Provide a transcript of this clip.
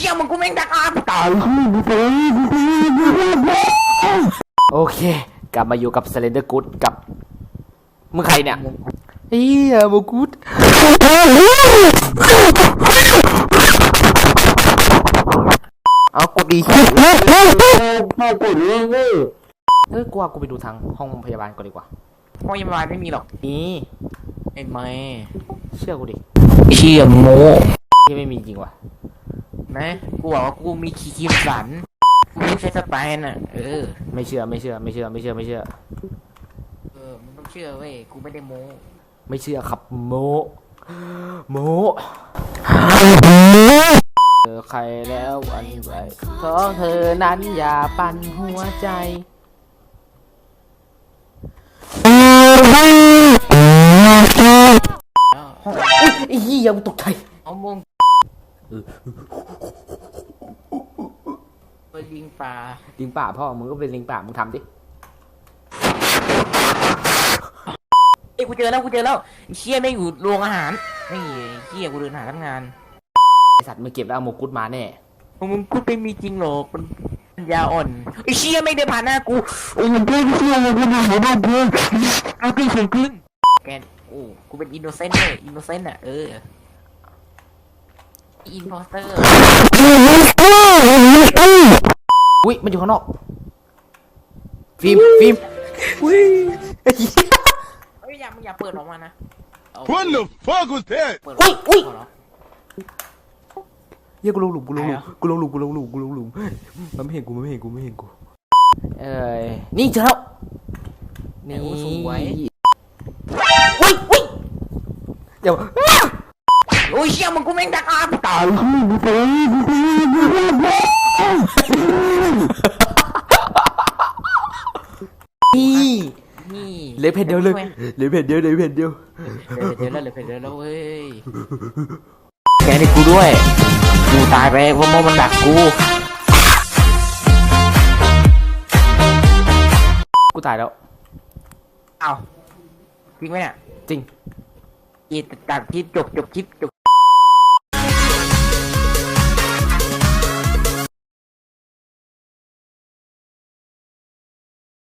เชี่ยมึงกูแม่งดักอาตายโอเค กลับมาอยู่กับ Slender Good กับมึงใครเนี่ยเฮียโมกุดเอากดดีเฮ้ยกูว่ากูไปดูทางห้องพยาบาลก่อนดีกว่าห้องพยาบาลไม่มีหรอกนี่ไอ้แม่เชื่อกูดิเชี่ยโมที่ไม่มีจริงว่ะ นะกูบอกว่ากูมีคีคิมสันกูไม่ใช่สแตนอะ เออ ไม่เชื่อไม่เชื่อไม่เชื่อไม่เชื่อไม่เชื่อ เออมึงต้องเชื่อเว้ยกูไม่ได้โมไม่เชื่อครับโมโมเจอใครแล้วหวันไหวของเธอนั้นอย่าปั่นหัวใจแล้วห้องอุ๊ยไอ้เหี้ยกูตกใจเอามง ไปยิงปลาลิงป่าพ่อมึงก็เป็นลิงป่ามึงทำดิเอ้ยกูเจอแล้วกูเจอแล้วเชี่ยไม่งอยู่โรงอาหารนี่ไอ้เชี่ยกูเดินหาตั้งนานไอสัตว์มึงเก็บแล้วเอาโมกุดมาแน่มึงกูไม่มีจริงหรอกมันปัญญาอ่อนไอ้เชี่ยไม่งเดินผ่านหน้ากูโอ้ยมันเพิ่งเชี่ยมันเพิ่งหัวบ้านเพิ่งเอาขึ้นขึ้นแกนโอ้กูเป็นอินโนเซนต์เลยอินโนเซนต์อะเออ อินพอสเตอร์ อุ้ยมันอยู่ข้างนอก ฟิล์มฟิล์มอุ้ยไอ้เหี้ยเฮ้ยอย่ามึงอย่าเปิดออกมานะเอา What the fuck was that? เปิดอุ้ยอุ้ยขอร้องเหี้ยกูลงหลุมกูลงหลุมไหนอะกูลงหลุมกูลงหลุมกูลงหลุมมันไม่เห็นกูมันไม่เห็นกูไม่เห็นกู เอ้ยนี่เจอแล้วนี่โอ้สวย อุ้ยอุ้ยเดี๋ยวโอ้ยเชี่ยมึงกูแม่งดักอาบตายนี่นี่เหลยเพจเดียวเลยเหลยเพจเดียวเหลยเพจเดียวเดี๋ยวเดี๋ยวแล้วเดี๋ยวเดี๋ยวแล้วเว้ยแกนี่กูด้วย กูตายไปเพราะมันดักกู กูตายแล้ว เอ้าจริงไหมเนี่ยจริง อีตัดคลิปจบจบคลิปจบ